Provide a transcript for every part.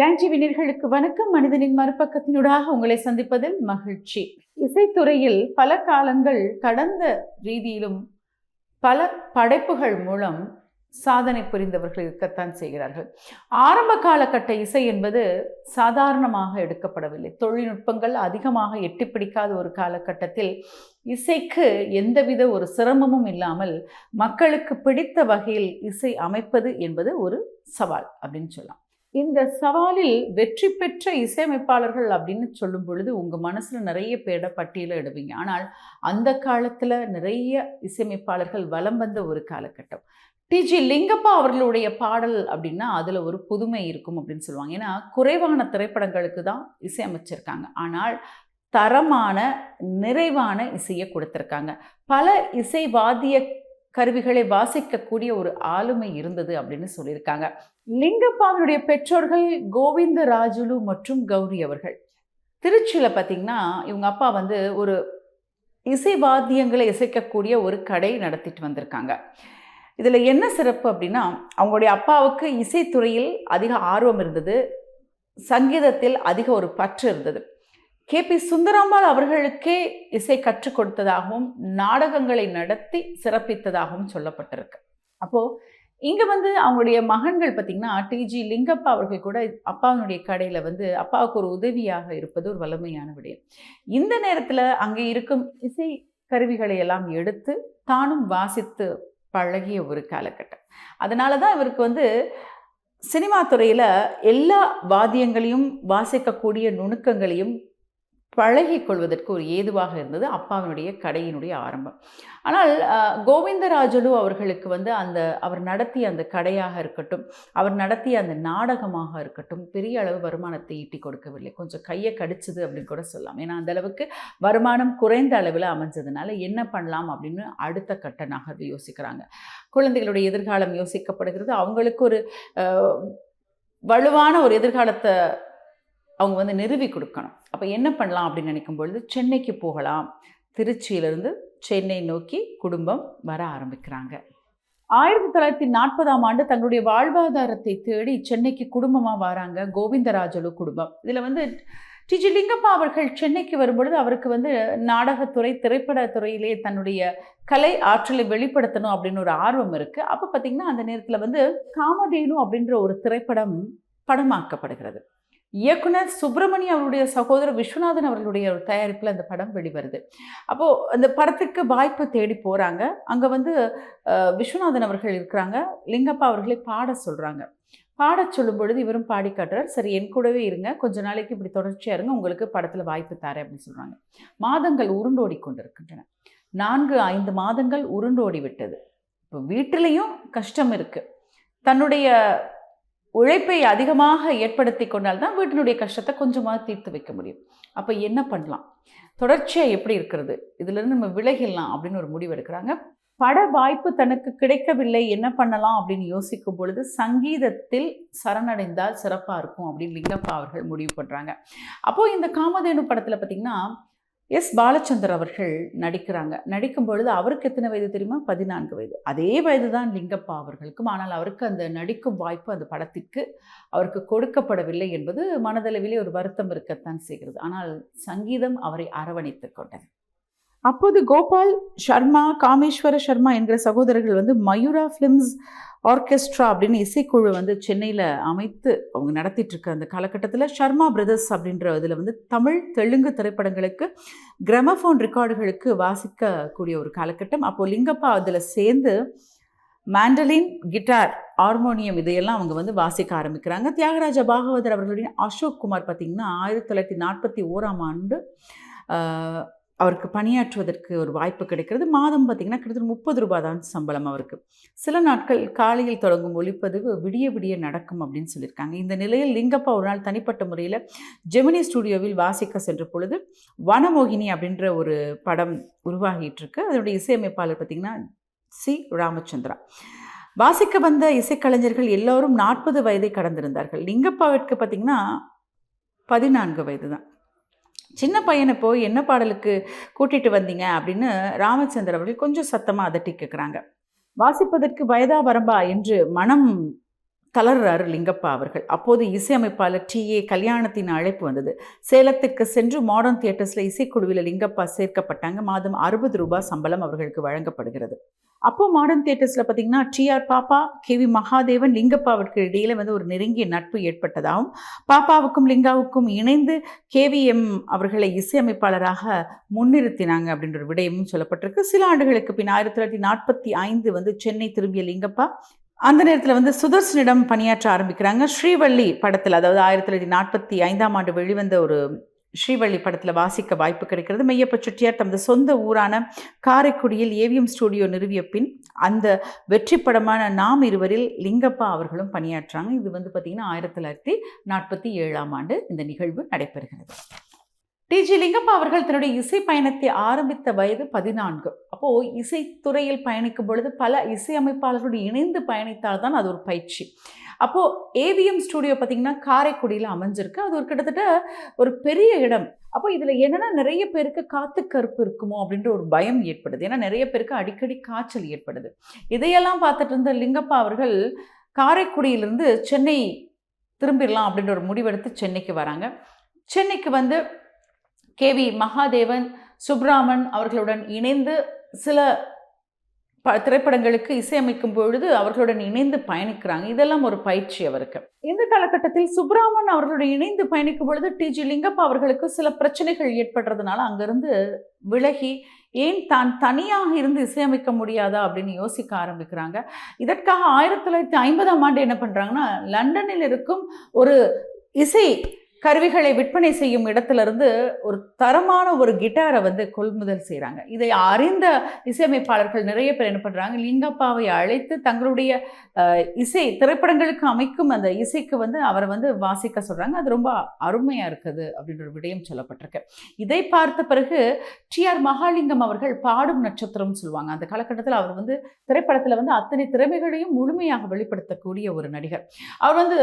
Dante வணக்கம். மனிதனின் மறுபக்கத்தினூடாக உங்களை சந்திப்பதில் மகிழ்ச்சி. இசைத்துறையில் பல காலங்கள் கடந்த ரீதியிலும் பல படைப்புகள் மூலம் சாதனை புரிந்தவர்கள் இருக்கத்தான் செய்கிறார்கள். ஆரம்ப காலகட்ட இசை என்பது சாதாரணமாக எடுக்கப்படவில்லை. தொழில்நுட்பங்கள் அதிகமாக எட்டி பிடிக்காத ஒரு காலகட்டத்தில் இசைக்கு எந்தவித ஒரு சிரமமும் இல்லாமல் மக்களுக்கு பிடித்த வகையில் இசை அமைப்பது என்பது ஒரு சவால் அப்படின்னு சொல்லலாம். இந்த சவாலில் வெற்றி பெற்ற இசையமைப்பாளர்கள் அப்படின்னு சொல்லும் பொழுது உங்கள் மனசில் நிறைய பேரை பட்டியலை இடுவீங்க. ஆனால் அந்த காலத்தில் நிறைய இசையமைப்பாளர்கள் வலம் வந்த ஒரு காலகட்டம். டிஜி லிங்கப்பா அவர்களுடைய பாடல் அப்படின்னா அதில் ஒரு புதுமை இருக்கும் அப்படின்னு சொல்லுவாங்க. ஏன்னா குறைவான திரைப்படங்களுக்கு தான் இசையமைச்சிருக்காங்க. ஆனால் தரமான நிறைவான இசையை கொடுத்துருக்காங்க. பல இசை வாத்திய கருவிகளை வாசிக்கக்கூடிய ஒரு ஆளுமை இருந்தது அப்படின்னு சொல்லியிருக்காங்க. லிங்கப்பாவினுடைய பெற்றோர்கள் கோவிந்த ராஜுலு மற்றும் கௌரி அவர்கள். திருச்சியில் பார்த்தீங்கன்னா இவங்க அப்பா வந்து ஒரு இசை வாத்தியங்களை இசைக்கக்கூடிய ஒரு கடை நடத்திட்டு வந்திருக்காங்க. இதில் என்ன சிறப்பு அப்படின்னா அவங்களுடைய அப்பாவுக்கு இசைத்துறையில் அதிக ஆர்வம் இருந்தது. சங்கீதத்தில் அதிக ஒரு பற்று இருந்தது. கே. பி. சுந்தராம்பாள் அவர்களுக்கே இசை கற்றுக் கொடுத்ததாகவும் நாடகங்களை நடத்தி சிறப்பித்ததாகவும் சொல்லப்பட்டிருக்கு. அப்போது இங்கே வந்து அவங்களுடைய மகன்கள் பார்த்திங்கன்னா டிஜி லிங்கப்பா அவர்கள் கூட அப்பாவினுடைய கடையில் வந்து அப்பாவுக்கு ஒரு உதவியாக இருப்பது ஒரு வலிமையான விடயம். இந்த நேரத்தில் அங்கே இருக்கும் இசை கருவிகளை எல்லாம் எடுத்து தானும் வாசித்து பழகிய ஒரு காலகட்டம். அதனால தான் இவருக்கு வந்து சினிமா துறையில் எல்லா வாத்தியங்களையும் வாசிக்கக்கூடிய நுணுக்கங்களையும் பழகி கொள்வதற்கு ஒரு ஏதுவாக இருந்தது அப்பாவினுடைய கடையினுடைய ஆரம்பம். ஆனால் கோவிந்தராஜலு அவர்களுக்கு வந்து அந்த அவர் நடத்திய அந்த கடையாக இருக்கட்டும் அவர் நடத்திய அந்த நாடகமாக இருக்கட்டும் பெரிய அளவு வருமானத்தை ஈட்டி கொடுக்கவில்லை. கொஞ்சம் கையை கடிச்சது அப்படின்னு கூட சொல்லலாம். ஏன்னா அந்த அளவுக்கு வருமானம் குறைந்த அளவில் அமைஞ்சதுனால என்ன பண்ணலாம் அப்படின்னு அடுத்த கட்ட நகர்வு யோசிக்கிறாங்க. குழந்தைகளுடைய எதிர்காலம் யோசிக்கப்படுகிறது. அவங்களுக்கு ஒரு வலுவான ஒரு எதிர்காலத்தை அவங்க வந்து நிறுவி கொடுக்கணும். அப்போ என்ன பண்ணலாம் அப்படின்னு நினைக்கும் பொழுது சென்னைக்கு போகலாம். திருச்சியிலிருந்து சென்னை நோக்கி குடும்பம் வர ஆரம்பிக்கிறாங்க. ஆயிரத்தி தொள்ளாயிரத்தி நாற்பதாம் ஆண்டு தங்களுடைய வாழ்வாதாரத்தை தேடி சென்னைக்கு குடும்பமாக வராங்க கோவிந்தராஜலு குடும்பம். இதில் வந்து டிஜி லிங்கப்பா அவர்கள் சென்னைக்கு வரும்பொழுது அவருக்கு வந்து நாடகத்துறை திரைப்பட துறையிலே தன்னுடைய கலை ஆற்றலை வெளிப்படுத்தணும் அப்படின்னு ஒரு ஆர்வம் இருக்குது அப்போ பார்த்திங்கன்னா அந்த நேரத்தில் வந்து காமதேனு அப்படின்ற ஒரு திரைப்படம் படமாக்கப்படுகிறது. இயக்குனர் சுப்பிரமணியம் அவருடைய சகோதரர் விஸ்வநாதன் அவர்களுடைய ஒரு தயாரிப்பில் அந்த படம் வெளிவருது. அப்போது அந்த படத்துக்கு வாய்ப்பு தேடி போகிறாங்க அங்கே வந்து விஸ்வநாதன் அவர்கள் இருக்கிறாங்க. லிங்கப்பா அவர்களை பாட சொல்கிறாங்க பாட சொல்லும் பொழுது இவரும் பாடி காட்டுறார். சரி என் கூடவே இருங்க. கொஞ்ச நாளைக்கு இப்படி தொடர்ச்சியாக இருங்க. உங்களுக்கு படத்தில் வாய்ப்பு தாரேன் அப்படின்னு சொல்கிறாங்க மாதங்கள் உருண்டோடி கொண்டிருக்கின்றன. நான்கு ஐந்து மாதங்கள் உருண்டோடி விட்டது இப்போ வீட்டிலையும் கஷ்டம் இருக்குது தன்னுடைய உழைப்பை அதிகமாக ஏற்படுத்தி கொண்டால் தான் வீட்டினுடைய கஷ்டத்தை கொஞ்சமாக தீர்த்து வைக்க முடியும். அப்போ என்ன பண்ணலாம்? தொடர்ச்சியாக எப்படி இருக்கிறது? இதிலிருந்து நம்ம விலகிடலாம் அப்படின்னு ஒரு முடிவு எடுக்கிறாங்க. பட வாய்ப்பு தனக்கு கிடைக்கவில்லை என்ன பண்ணலாம் அப்படின்னு யோசிக்கும் பொழுது சங்கீதத்தில் சரணடைந்தால் சிறப்பாக இருக்கும் அப்படின்னு லிங்கப்பா அவர்கள் முடிவு பண்ணுறாங்க அப்போது இந்த காமதேனு படத்தில் பார்த்திங்கன்னா எஸ் பாலச்சந்தர் அவர்கள் நடிக்கிறாங்க. நடிக்கும் பொழுது அவருக்கு எத்தனை வயது தெரியுமா? பதினான்கு வயது. அதே வயது தான் லிங்கப்பா அவர்களுக்கும். ஆனால் அவருக்கு அந்த நடிக்கும் வாய்ப்பு அந்த படத்திற்கு அவருக்கு கொடுக்கப்படவில்லை என்பது மனதளவிலே ஒரு வருத்தம் இருக்கத்தான் செய்கிறது. ஆனால் சங்கீதம் அவரை அரவணைத்து கொண்டது. அப்போது கோபால் சர்மா காமேஸ்வர சர்மா என்கிற சகோதரர்கள் வந்து மயூரா ஃபிலிம்ஸ் ஆர்கெஸ்ட்ரா அப்படின்னு இசைக்குழு வந்து சென்னையில் அமைத்து அவங்க நடத்திட்டு இருக்க அந்த காலகட்டத்தில் ஷர்மா பிரதர்ஸ் அப்படின்ற இதில் வந்து தமிழ் தெலுங்கு திரைப்படங்களுக்கு கிரமஃபோன் ரெக்கார்டுகளுக்கு வாசிக்கக்கூடிய ஒரு காலகட்டம். அப்போது லிங்கப்பா அதில் சேர்ந்து மேண்டலின் கிட்டார் ஹார்மோனியம் இதையெல்லாம் அவங்க வந்து வாசிக்க ஆரம்பிக்கிறாங்க. தியாகராஜ பாகவதர் அவர்களுடைய அசோக் குமார் பார்த்திங்கன்னா ஆயிரத்தி தொள்ளாயிரத்தி நாற்பத்தி ஓராம் ஆண்டு அவருக்கு பணியாற்றுவதற்கு ஒரு வாய்ப்பு கிடைக்கிறது. மாதம் பார்த்திங்கன்னா கிட்டத்தட்ட முப்பது ரூபாய் தான் சம்பளம் அவருக்கு. சில நாட்கள் காலையில் தொடங்கும் ஒளிப்பதிவு விடிய விடிய நடக்கும் அப்படின்னு சொல்லியிருக்காங்க. இந்த நிலையில் லிங்கப்பா ஒரு நாள் தனிப்பட்ட முறையில் ஜெமினி ஸ்டுடியோவில் வாசிக்க சென்ற பொழுது வனமோகினி அப்படின்ற ஒரு படம் உருவாகிட்டு இருக்கு அதனுடைய இசையமைப்பாளர் பார்த்திங்கன்னா சி. ராமச்சந்திரா. வாசிக்க வந்த இசைக்கலைஞர்கள் எல்லோரும் நாற்பது வயதை கடந்திருந்தார்கள். லிங்கப்பாவிற்கு பார்த்திங்கன்னா பதினான்கு வயது தான் சின்ன பையனை போய் என்ன பாடலுக்கு கூட்டிகிட்டு வந்தீங்க அப்படின்னு ராமச்சந்திர அவர்கள் கொஞ்சம் சத்தமாக அதட்டி கேட்குறாங்க வாசிப்பதற்கு வயதா வரம்பா என்று மனம் தளர்றாரு லிங்கப்பா அவர்கள். அப்போது இசையமைப்பாளர் டி. ஏ. கல்யாணத்தின் அழைப்பு வந்தது. சேலத்துக்கு சென்று மாடர்ன் தியேட்டர்ஸில் இசைக்குழுவில் லிங்கப்பா சேர்க்கப்பட்டாங்க. மாதம் அறுபது ரூபாய் சம்பளம் அவர்களுக்கு வழங்கப்படுகிறது. அப்போ மாடர்ன் தியேட்டர்ஸில் பார்த்தீங்கன்னா டிஆர் பாப்பா கே. வி. மகாதேவன் லிங்கப்பாவிற்கு இடையில வந்து ஒரு நெருங்கிய நட்பு ஏற்பட்டதாகவும் பாப்பாவுக்கும் லிங்காவுக்கும் இணைந்து கேவிஎம் அவர்களை இசையமைப்பாளராக முன்னிறுத்தினாங்க அப்படின்ற ஒரு விடயமும் சொல்லப்பட்டிருக்கு. சில ஆண்டுகளுக்கு பின் ஆயிரத்தி தொள்ளாயிரத்தி நாற்பத்தி ஐந்து வந்து சென்னை திரும்பிய லிங்கப்பா அந்த நேரத்தில் வந்து சுதர்சனிடம் பணியாற்ற ஆரம்பிக்கிறாங்க. ஸ்ரீவள்ளி படத்தில் அதாவது ஆயிரத்தி தொள்ளாயிரத்தி நாற்பத்தி ஐந்தாம் ஆண்டு வெளிவந்த ஒரு ஸ்ரீவள்ளி படத்தில் வாசிக்க வாய்ப்பு கிடைக்கிறது. மெய்யப்ப செட்டியார் தமது சொந்த ஊரான காரைக்குடியில் ஏவிஎம் ஸ்டூடியோ நிறுவிய பின் அந்த வெற்றி படமான நாம் இருவரில் லிங்கப்பா அவர்களும் பணியாற்றாங்க. இது வந்து பார்த்திங்கன்னா ஆயிரத்தி தொள்ளாயிரத்தி நாற்பத்தி ஏழாம் ஆண்டு இந்த நிகழ்வு நடைபெறுகிறது. டிஜி லிங்கப்பா அவர்கள் தன்னுடைய இசை பயணத்தை ஆரம்பித்த வயது பதினான்கு. அப்போது இசைத்துறையில் பயணிக்கும் பொழுது பல இசையமைப்பாளர்களோடு இணைந்து பயணித்தால் தான் அது ஒரு பயிற்சி. அப்போது ஏவிஎம் ஸ்டூடியோ பார்த்திங்கன்னா காரைக்குடியில் அமைஞ்சிருக்கு. அது ஒரு கிட்டத்தட்ட ஒரு பெரிய இடம். அப்போ இதில் என்னென்னா நிறைய பேருக்கு காத்து கருப்பு இருக்குமோ அப்படின்ற ஒரு பயம் ஏற்படுது. ஏன்னா நிறைய பேருக்கு அடிக்கடி காய்ச்சல் ஏற்படுது. இதையெல்லாம் பார்த்துட்டு இருந்த லிங்கப்பா அவர்கள் காரைக்குடியிலிருந்து சென்னை திரும்பிடலாம் அப்படின்ற ஒரு முடிவெடுத்து சென்னைக்கு வராங்க. சென்னைக்கு வந்து கேவி மகாதேவன் சுப்ராமன் அவர்களுடன் இணைந்து சில ப திரைப்படங்களுக்கு இசையமைக்கும் பொழுது அவர்களுடன் இணைந்து பயணிக்கிறாங்க. இதெல்லாம் ஒரு பயிற்சி அவருக்கு. இந்த காலகட்டத்தில் சுப்ராமன் அவர்களுடன் இணைந்து பயணிக்கும் பொழுது டிஜி லிங்கப்பா அவர்களுக்கு சில பிரச்சனைகள் ஏற்படுறதுனால அங்கிருந்து விலகி ஏன் தான் தனியாக இருந்து இசையமைக்க முடியாதா அப்படின்னு யோசிக்க ஆரம்பிக்கிறாங்க. இதற்காக ஆயிரத்தி தொள்ளாயிரத்தி ஐம்பதாம் ஆண்டு என்ன பண்ணுறாங்கன்னா லண்டனில் இருக்கும் ஒரு இசை கருவிகளை விற்பனை செய்யும் இடத்துலேருந்து ஒரு தரமான ஒரு கிட்டாரை வந்து கொள்முதல் செய்கிறாங்க இதை அறிந்த இசையமைப்பாளர்கள் நிறைய பேர் என்ன பண்ணுறாங்க லிங்கப்பாவை அழைத்து தங்களுடைய இசை திரைப்படங்களுக்கு அமைக்கும் அந்த இசைக்கு வந்து அவரை வந்து வாசிக்க சொல்கிறாங்க அது ரொம்ப அருமையாக இருக்குது அப்படின்ற ஒரு விடயம் சொல்லப்பட்டிருக்கு. இதை பார்த்த பிறகு டி ஆர் மகாலிங்கம் அவர்கள் பாடும் நட்சத்திரம்னு சொல்லுவாங்க. அந்த காலகட்டத்தில் அவர் வந்து திரைப்படத்தில் வந்து அத்தனை திறமைகளையும் முழுமையாக வெளிப்படுத்தக்கூடிய ஒரு நடிகர். அவர் வந்து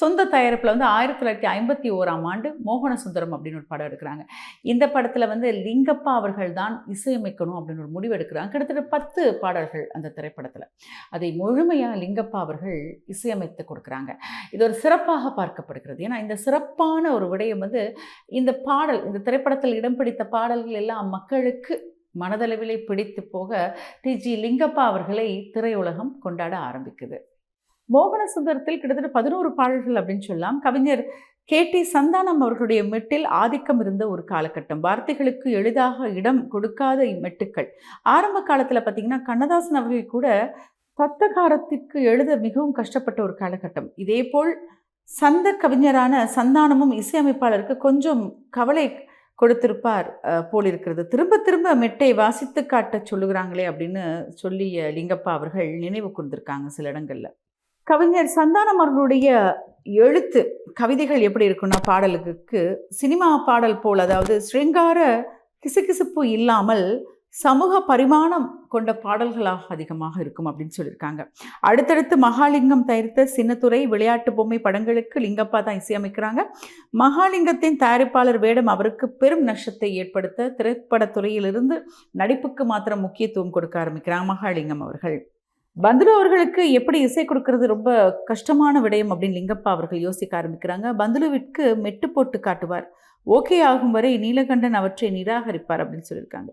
சொந்த தயாரிப்பில் வந்து ஆயிரத்தி தொள்ளாயிரத்தி ஐம்பத்தி ஓராம் ஆண்டு மோகன சுந்தரம் அப்படின்னு ஒரு படம் எடுக்கிறாங்க. இந்த படத்தில் வந்து லிங்கப்பா அவர்கள் தான் இசையமைக்கணும் அப்படின்னு ஒரு முடிவு எடுக்கிறாங்க. கிட்டத்தட்ட பத்து பாடல்கள் அந்த திரைப்படத்தில். அதை முழுமையாக லிங்கப்பா அவர்கள் இசையமைத்து கொடுக்குறாங்க. இது ஒரு சிறப்பாக பார்க்கப்படுகிறது. ஏன்னா இந்த சிறப்பான ஒரு விடயம் வந்து இந்த பாடல் இந்த திரைப்படத்தில் இடம் பிடித்த பாடல்கள் எல்லாம் மக்களுக்கு மனதளவிலே பிடித்து போக டிஜி லிங்கப்பா அவர்களை திரையுலகம் கொண்டாட ஆரம்பிக்குது. மோகன சுந்தரத்தில் கிட்டத்தட்ட பதினோரு பாடல்கள் அப்படின்னு சொல்லலாம். கவிஞர் கே. டி. சந்தானம் அவர்களுடைய மெட்டில் ஆதிக்கம் இருந்த ஒரு காலகட்டம். வார்த்தைகளுக்கு எளிதாக இடம் கொடுக்காத மெட்டுக்கள் ஆரம்ப காலத்தில் பார்த்திங்கன்னா கண்ணதாசன் அவர்கள் கூட தத்தகாரத்திற்கு எழுத மிகவும் கஷ்டப்பட்ட ஒரு காலகட்டம். இதேபோல் சந்த கவிஞரான சந்தானமும் இசையமைப்பாளருக்கு கொஞ்சம் கவலை கொடுத்திருப்பார் போல் இருக்கிறது திரும்ப திரும்ப மெட்டை வாசித்து காட்ட சொல்லுகிறாங்களே அப்படின்னு சொல்லிய லிங்கப்பா அவர்கள் நினைவு கூர்ந்திருக்காங்க சில இடங்களில். கவிஞர் சந்தானம் அவர்களுடைய எழுத்து கவிதைகள் எப்படி இருக்குன்னா பாடலுக்கு சினிமா பாடல் போல் அதாவது ஸ்ருங்கார கிசுகிசுப்பு இல்லாமல் சமூக பரிமாணம் கொண்ட பாடல்களாக அதிகமாக இருக்கும் அப்படின்னு சொல்லியிருக்காங்க. அடுத்தடுத்து மகாலிங்கம் தயாரித்த சின்னத்துறை விளையாட்டு பொம்மை படங்களுக்கு லிங்கப்பா தான் இசையமைக்கிறாங்க. மகாலிங்கத்தின் தயாரிப்பாளர் வேடம் அவருக்கு பெரும் நஷ்டத்தை ஏற்படுத்த திரைப்படத்துறையிலிருந்து நடிப்புக்கு மாத்திரம் முக்கியத்துவம் கொடுக்க ஆரம்பிக்கிறாங்க மகாலிங்கம் அவர்கள். பந்துலு அவர்களுக்கு எப்படி இசை கொடுக்கறது ரொம்ப கஷ்டமான விடயம் அப்படின்னு லிங்கப்பா அவர்கள் யோசிக்க ஆரம்பிக்கிறாங்க. பந்துலுவிற்கு மெட்டு போட்டு காட்டுவார். ஓகே ஆகும் வரை நீலகண்டன் அவற்றை நிராகரிப்பார் அப்படின்னு சொல்லியிருக்காங்க.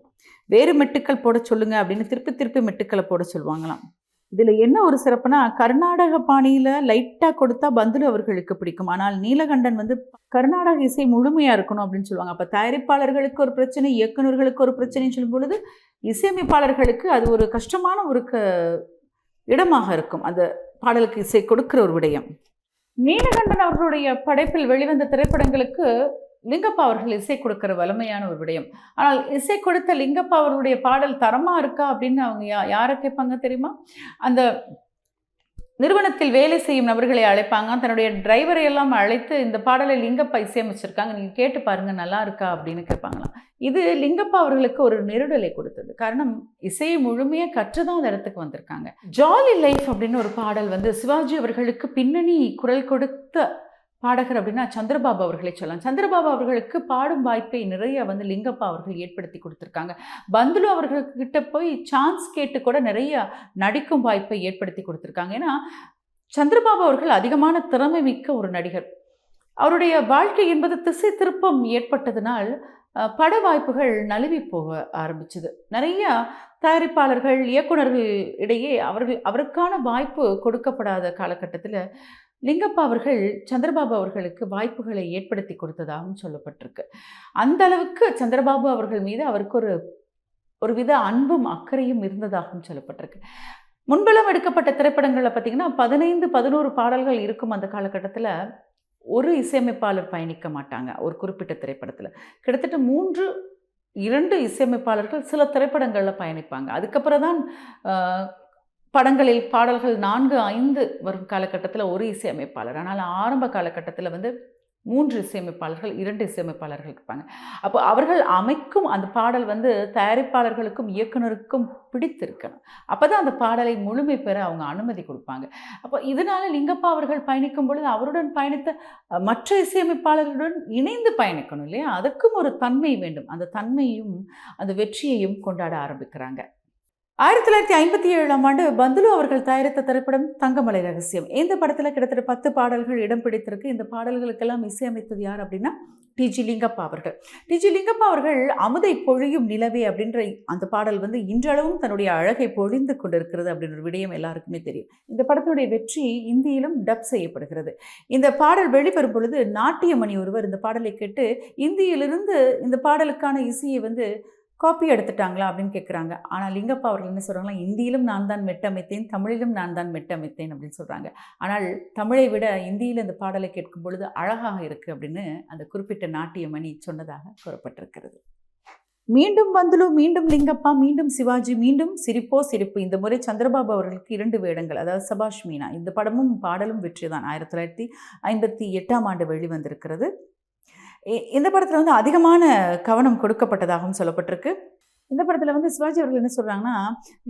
வேறு மெட்டுக்கள் போட சொல்லுங்க அப்படின்னு திருப்பி திருப்பி மெட்டுக்களை போட சொல்லுவாங்களாம். இதில் என்ன ஒரு சிறப்புனா கர்நாடக பாணியில் லைட்டாக கொடுத்தா பந்துலு அவர்களுக்கு பிடிக்கும். ஆனால் நீலகண்டன் வந்து கர்நாடக இசை முழுமையாக இருக்கணும் அப்படின்னு சொல்லுவாங்க. அப்போ தயாரிப்பாளர்களுக்கு ஒரு பிரச்சனை இயக்குநர்களுக்கு ஒரு பிரச்சனைன்னு சொல்லும் பொழுது இசையமைப்பாளர்களுக்கு அது ஒரு கஷ்டமான ஒரு க இடமாக இருக்கும். அந்த பாடலுக்கு இசை கொடுக்கிற ஒரு விடயம். நீலகண்டன் அவர்களுடைய படைப்பில் வெளிவந்த திரைப்படங்களுக்கு லிங்கப்பா அவர்கள் இசை கொடுக்கிற வலிமையான ஒரு விடயம். ஆனால் இசை கொடுத்த லிங்கப்பா அவர்களுடைய பாடல் தரமாக இருக்கா அப்படின்னு அவங்க யா யாரை கேட்பாங்க தெரியுமா? அந்த நிறுவனத்தில் வேலை செய்யும் நபர்களை அழைப்பாங்க. தன்னுடைய டிரைவரை எல்லாம் அழைத்து இந்த பாடலை லிங்கப்பா இசையமைச்சிருக்காங்க. நீங்கள் கேட்டு பாருங்கள் நல்லா இருக்கா? அப்படின்னு கேட்பாங்களாம். இது லிங்கப்பா அவர்களுக்கு ஒரு நெருடலை கொடுத்தது. காரணம் இசையை முழுமையாக கற்றுதான் அந்த இடத்துக்கு வந்திருக்காங்க. ஜாலி லைஃப் அப்படின்னு ஒரு பாடல் வந்து சிவாஜி அவர்களுக்கு பின்னணி குரல் கொடுத்த பாடகர் அப்படின்னா சந்திரபாபு அவர்களை சொல்லலாம். சந்திரபாபு அவர்களுக்கு பாடும் வாய்ப்பை நிறைய வந்து லிங்கப்பா அவர்கள் ஏற்படுத்தி கொடுத்துருக்காங்க. பந்துலு அவர்கள்கிட்ட போய் சான்ஸ் கேட்டு கூட நிறைய நடிக்கும் வாய்ப்பை ஏற்படுத்தி கொடுத்துருக்காங்க. ஏன்னா சந்திரபாபு அவர்கள் அதிகமான திறமை மிக்க ஒரு நடிகர். அவருடைய வாழ்க்கை என்பது திசை திருப்பம் ஏற்பட்டதினால் பட வாய்ப்புகள் நழுவி போக ஆரம்பிச்சது. நிறைய தயாரிப்பாளர்கள் இயக்குனர்கள் இடையே அவர்கள் அவருக்கான வாய்ப்பு கொடுக்கப்படாத காலகட்டத்தில் லிங்கப்பா அவர்கள் சந்திரபாபு அவர்களுக்கு வாய்ப்புகளை ஏற்படுத்தி கொடுத்ததாகவும் சொல்லப்பட்டிருக்கு. அந்த அளவுக்கு சந்திரபாபு அவர்கள் மீது அவருக்கு ஒரு ஒரு வித அன்பும் அக்கறையும் இருந்ததாகவும் சொல்லப்பட்டிருக்கு. முன்பெல்லாம் எடுக்கப்பட்ட திரைப்படங்களில் பார்த்திங்கன்னா பதினைந்து பதினோரு பாடல்கள் இருக்கும் அந்த காலகட்டத்தில் ஒரு இசையமைப்பாளர் பயணிக்க மாட்டாங்க ஒரு குறிப்பிட்ட திரைப்படத்தில். கிட்டத்தட்ட மூன்று இரண்டு இசையமைப்பாளர்கள் சில திரைப்படங்களில் பயணிப்பாங்க. அதுக்கப்புறம் தான் படங்களில் பாடல்கள் நான்கு ஐந்து வரும் காலகட்டத்தில் ஒரு இசையமைப்பாளர். ஆனால் ஆரம்ப காலகட்டத்தில் வந்து மூன்று இசையமைப்பாளர்கள் இரண்டு இசையமைப்பாளர்கள் இருப்பாங்க. அப்போ அவர்கள் அமைக்கும் அந்த பாடல் வந்து தயாரிப்பாளர்களுக்கும் இயக்குனருக்கும் பிடித்திருக்கணும். அப்போ தான் அந்த பாடலை முழுமை பெற அவங்க அனுமதி கொடுப்பாங்க. அப்போ இதனால் லிங்கப்பா அவர்கள் பயணிக்கும் பொழுது அவருடன் பயணித்த மற்ற இசையமைப்பாளர்களுடன் இணைந்து பயணிக்கணும் இல்லையா? அதுக்கும் ஒரு தன்மை வேண்டும். அந்த தன்மையும் அந்த வெற்றியையும் கொண்டாட ஆரம்பிக்கிறாங்க. ஆயிரத்தி தொள்ளாயிரத்தி ஐம்பத்தி ஏழாம் ஆண்டு பந்துலு அவர்கள் தயாரித்த திரைப்படம் தங்கமலை ரகசியம். இந்த படத்தில் கிட்டத்தட்ட பத்து பாடல்கள் இடம் பிடித்திருக்கு. இந்த பாடல்களுக்கெல்லாம் இசையமைத்தது யார் அப்படின்னா டிஜி லிங்கப்பா அவர்கள். டிஜி லிங்கப்பா அவர்கள் அமுதை பொழியும் நிலவே அப்படின்ற அந்த பாடல் வந்து இன்றளவும் தன்னுடைய அழகை பொழிந்து கொண்டிருக்கிறது அப்படின்ற ஒரு விடயம் எல்லாருக்குமே தெரியும். இந்த படத்தினுடைய வெற்றி இந்தியிலும் டப் செய்யப்படுகிறது. இந்த பாடல் வெளிவரும் பொழுது நாட்டியமணி ஒருவர் இந்த பாடலை கேட்டு இந்தியிலிருந்து இந்த பாடலுக்கான இசையை வந்து காப்பி எடுத்துட்டாங்களா அப்படின்னு கேட்குறாங்க ஆனால் லிங்கப்பா அவர்கள் என்ன சொல்கிறாங்களா இந்தியிலும் நான் தான் மெட்டமைத்தேன் தமிழிலும் நான் தான் மெட்டமைத்தேன் அப்படின்னு சொல்கிறாங்க ஆனால் தமிழை விட இந்தியில் இந்த பாடலை கேட்கும் பொழுது அழகாக இருக்குது அப்படின்னு அந்த குறிப்பிட்ட நாட்டியமணி சொன்னதாக கூறப்பட்டிருக்கிறது. மீண்டும் வந்துலு மீண்டும் லிங்கப்பா மீண்டும் சிவாஜி மீண்டும் சிரிப்போ சிரிப்பு. இந்த முறை சந்திரபாபு அவர்களுக்கு இரண்டு வேடங்கள் அதாவது சபாஷ் மீனா. இந்த படமும் பாடலும் வெற்றி தான் ஆயிரத்தி தொள்ளாயிரத்தி ஐம்பத்தி எட்டாம் ஆண்டு வெளிவந்திருக்கிறது. இந்த படத்தில் வந்து அதிகமான கவனம் கொடுக்கப்பட்டதாகவும் சொல்லப்பட்டிருக்கு. இந்த படத்தில் வந்து சிவாஜி அவர்கள் என்ன சொல்கிறாங்கன்னா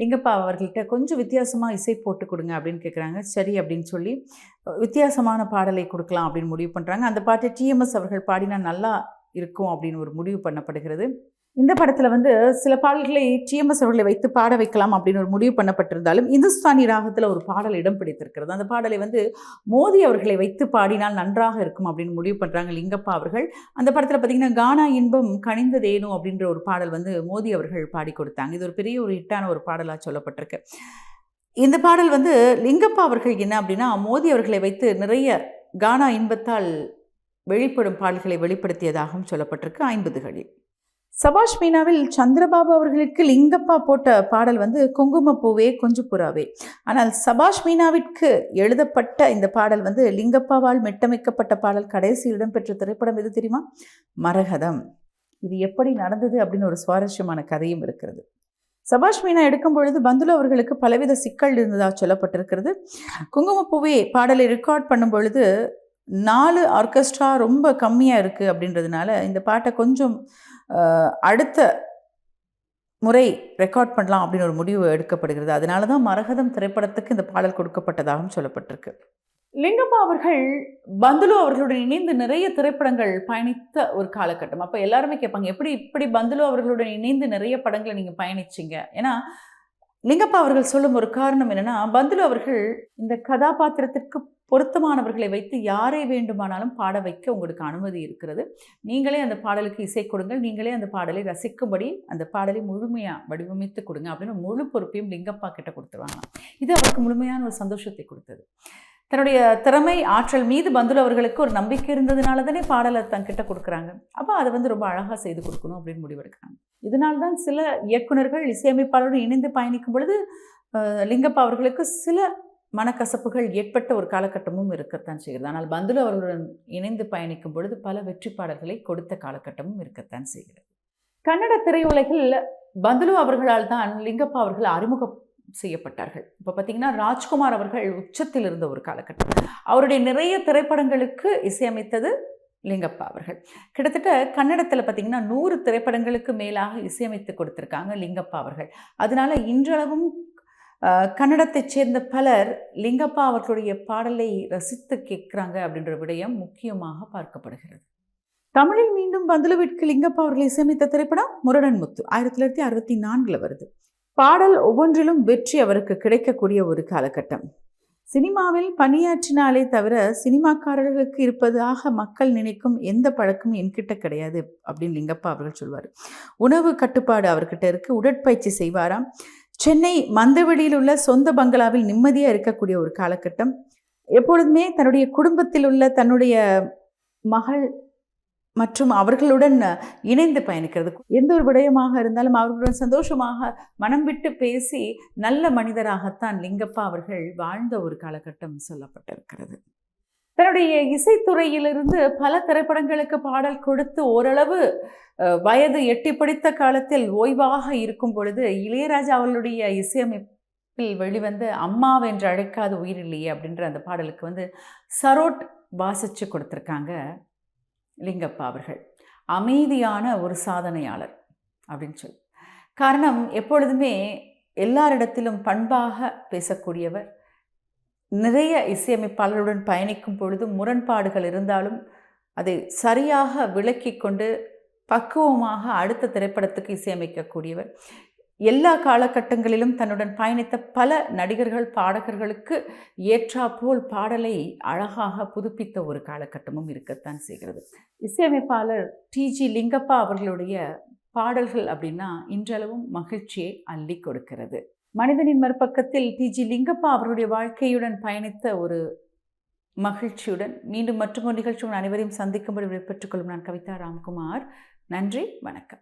லிங்கப்பா அவர்கள்ட்ட கொஞ்சம் வித்தியாசமாக இசை போட்டு கொடுங்க அப்படின்னு கேட்குறாங்க சரி அப்படின்னு சொல்லி வித்தியாசமான பாடலை கொடுக்கலாம் அப்படின்னு முடிவு பண்ணுறாங்க அந்த பாட்டை டிஎம்எஸ் அவர்கள் பாடினா நல்லா இருக்கும் அப்படின்னு ஒரு முடிவு பண்ணப்படுகிறது. இந்த படத்தில் வந்து சில பாடல்களை டிஎம்எஸ் அவர்களை வைத்து பாட வைக்கலாம் அப்படின்னு ஒரு முடிவு பண்ணப்பட்டிருந்தாலும் இந்துஸ்தானி ராகத்தில் ஒரு பாடல் இடம் பிடித்திருக்கிறது. அந்த பாடலை வந்து மோதி அவர்களை வைத்து பாடினால் நன்றாக இருக்கும் அப்படின்னு முடிவு பண்ணுறாங்க லிங்கப்பா அவர்கள். அந்த படத்தில் பார்த்தீங்கன்னா கானா இன்பம் கனிந்ததேனோ அப்படின்ற ஒரு பாடல் வந்து மோதி அவர்கள் பாடி கொடுத்தாங்க. இது ஒரு பெரிய ஒரு ஹிட்டான ஒரு பாடலாக சொல்லப்பட்டிருக்கு. இந்த பாடல் வந்து லிங்கப்பா அவர்கள் என்ன அப்படின்னா மோதி அவர்களை வைத்து நிறைய கானா இன்பத்தால் வெளிப்படும் பாடல்களை வெளிப்படுத்தியதாகவும் சொல்லப்பட்டிருக்கு ஐம்பதுகளில். சபாஷ் மீனாவில் சந்திரபாபு அவர்களுக்கு லிங்கப்பா போட்ட பாடல் வந்து குங்குமப்பூவே கொஞ்சுப்புறாவே. ஆனால் சபாஷ் மீனாவிற்கு எழுதப்பட்ட இந்த பாடல் வந்து லிங்கப்பாவால் மெட்டமைக்கப்பட்ட பாடல். கடைசி இடம்பெற்ற திரைப்படம் எது தெரியுமா? மரகதம். இது எப்படி நடந்தது அப்படின்னு ஒரு சுவாரஸ்யமான கதையும் இருக்கிறது. சபாஷ் மீனா எடுக்கும் பொழுது பந்துலு அவர்களுக்கு பலவித சிக்கல் இருந்ததாக சொல்லப்பட்டிருக்கிறது. குங்குமப்பூவே பாடலை ரெக்கார்ட் பண்ணும் பொழுது நாலு ஆர்கெஸ்ட்ரா ரொம்ப கம்மியாக இருக்குது அப்படின்றதுனால இந்த பாட்டை கொஞ்சம் அடுத்த முறை ரெக்கார்ட் பண்ணலாம் அப்படின்னு ஒரு முடிவு எடுக்கப்படுகிறது. அதனால தான் மரகதம் திரைப்படத்துக்கு இந்த பாடல் கொடுக்கப்பட்டதாகவும் சொல்லப்பட்டிருக்கு. லிங்கப்பா அவர்கள் பந்துலு அவர்களுடன் இணைந்து நிறைய திரைப்படங்கள் பயணித்த ஒரு காலகட்டம். அப்போ எல்லாருமே கேட்பாங்க எப்படி இப்படி பந்துலு அவர்களுடன் இணைந்து நிறைய படங்களை நீங்கள் பயணிச்சீங்க? ஏன்னா லிங்கப்பா அவர்கள் சொல்லும் ஒரு காரணம் என்னென்னா பந்துலு அவர்கள் இந்த கதாபாத்திரத்திற்கு பொருத்தமானவர்களை வைத்து யாரை வேண்டுமானாலும் பாட வைக்க உங்களுக்கு அனுமதி இருக்கிறது. நீங்களே அந்த பாடலுக்கு இசை கொடுங்கள் நீங்களே அந்த பாடலை ரசிக்கும்படி அந்த பாடலை முழுமையாக வடிவமைத்து கொடுங்க அப்படின்னு முழு பொறுப்பையும் லிங்கப்பா கிட்ட கொடுத்துருவாங்க இது அவருக்கு முழுமையான ஒரு சந்தோஷத்தை கொடுத்தது. தன்னுடைய திறமை ஆற்றல் மீது பந்துலு அவர்களுக்கு ஒரு நம்பிக்கை இருந்ததுனால தானே பாடலை தன்கிட்ட கொடுக்குறாங்க. அப்போ அதை வந்து ரொம்ப அழகாக செய்து கொடுக்கணும் அப்படின்னு முடிவெடுக்கிறாங்க. இதனால் தான் சில இயக்குனர்கள் இசையமைப்பாளருடன் இணைந்து பயணிக்கும் பொழுது லிங்கப்பா அவர்களுக்கு சில மனக்கசப்புகள் ஏற்பட்ட ஒரு காலகட்டமும் இருக்கத்தான் செய்கிறது. ஆனால் பந்துலு அவர்களுடன் இணைந்து பயணிக்கும் பொழுது பல வெற்றி பாடல்களை கொடுத்த காலகட்டமும் இருக்கத்தான் செய்கிறது. கன்னட திரையுலகில் பந்துலு அவர்களால் தான் லிங்கப்பா அவர்கள் அறிமுகம் செய்யப்பட்டார்கள். இப்போ பார்த்தீங்கன்னா ராஜ்குமார் அவர்கள் உச்சத்தில் இருந்த ஒரு காலகட்டம். அவருடைய நிறைய திரைப்படங்களுக்கு இசையமைத்தது லிங்கப்பா அவர்கள். கிட்டத்தட்ட கன்னடத்தில் பார்த்தீங்கன்னா நூறு திரைப்படங்களுக்கு மேலாக இசையமைத்து கொடுத்துருக்காங்க லிங்கப்பா அவர்கள். அதனால இன்றளவும் கன்னடத்தைச் சேர்ந்த பலர் லிங்கப்பா அவர்களுடைய பாடலை ரசித்து கேட்குறாங்க அப்படின்ற விடயம் முக்கியமாக பார்க்கப்படுகிறது. தமிழில் மீண்டும் பந்துலுவிற்கு லிங்கப்பா அவர்கள் இசையமைத்த திரைப்படம் முரடன் முத்து ஆயிரத்தி தொள்ளாயிரத்தி அறுபத்தி நான்கில் வருது. பாடல் ஒவ்வொன்றிலும் வெற்றி அவருக்கு கிடைக்கக்கூடிய ஒரு காலகட்டம். சினிமாவில் பணியாற்றினாலே தவிர சினிமாக்காரர்களுக்கு இருப்பதாக மக்கள் நினைக்கும் எந்த பழக்கமும் என்கிட்ட கிடையாது அப்படின்னு லிங்கப்பா அவர்கள் சொல்வார். உணவு கட்டுப்பாடு அவர்கிட்ட இருக்குது உடற்பயிற்சி செய்வாராம். சென்னை மந்தவெளியில் உள்ள சொந்த பங்களாவில் நிம்மதியாக இருக்கக்கூடிய ஒரு காலகட்டம். எப்பொழுதுமே தன்னுடைய குடும்பத்தில் உள்ள தன்னுடைய மகள் மற்றும் அவர்களுடன் இணைந்து பயணிக்கிறது. எந்த ஒரு விடயமாக இருந்தாலும் அவர்களுடன் சந்தோஷமாக மனம் விட்டு பேசி நல்ல மனிதராகத்தான் லிங்கப்பா அவர்கள் வாழ்ந்த ஒரு காலகட்டம் சொல்லப்பட்டிருக்கிறது. தன்னுடைய இசைத்துறையிலிருந்து பல திரைப்படங்களுக்கு பாடல் கொடுத்து ஓரளவு வயது எட்டி படித்த காலத்தில் ஓய்வாக இருக்கும் பொழுது இளையராஜா அவர்களுடைய இசையமைப்பில் வெளிவந்த அம்மாவென்று அழைக்காத உயிரில்லையே அப்படின்ற அந்த பாடலுக்கு வந்து சரோட் வாசித்து கொடுத்துருக்காங்க. லிங்கப்பா அவர்கள். அமைதியான ஒரு சாதனையாளர் அப்படின்னு சொல்லி காரணம் எப்பொழுதுமே எல்லாரிடத்திலும் பண்பாக பேசக்கூடியவர் நிறைய இசையமைப்பாளருடன் பயணிக்கும் பொழுது முரண்பாடுகள் இருந்தாலும் அதை சரியாக விளக்கி கொண்டு பக்குவமாக அடுத்த திரைப்படத்துக்கு இசையமைக்கக்கூடியவர். எல்லா காலகட்டங்களிலும் தன்னுடன் பயணித்த பல நடிகர்கள் பாடகர்களுக்கு ஏற்றாற்போல் பாடலை அழகாக புதுப்பித்த ஒரு காலகட்டமும் இருக்கத்தான் செய்கிறது. இசையமைப்பாளர் டிஜி லிங்கப்பா அவர்களுடைய பாடல்கள் அப்படின்னா இன்றளவும் மகிழ்ச்சியை அள்ளி கொடுக்கிறது. மனிதனின் மறுபக்கத்தில் டிஜி லிங்கப்பா அவருடைய வாழ்க்கையுடன் பயணித்த ஒரு மகிழ்ச்சியுடன் மீண்டும் மற்றொரு நிகழ்ச்சியுடன் அனைவரையும் சந்திக்கும்படி விடைபெற்றுக் கொள்ளும் நான் கவிதா ராம்குமார். நன்றி வணக்கம்.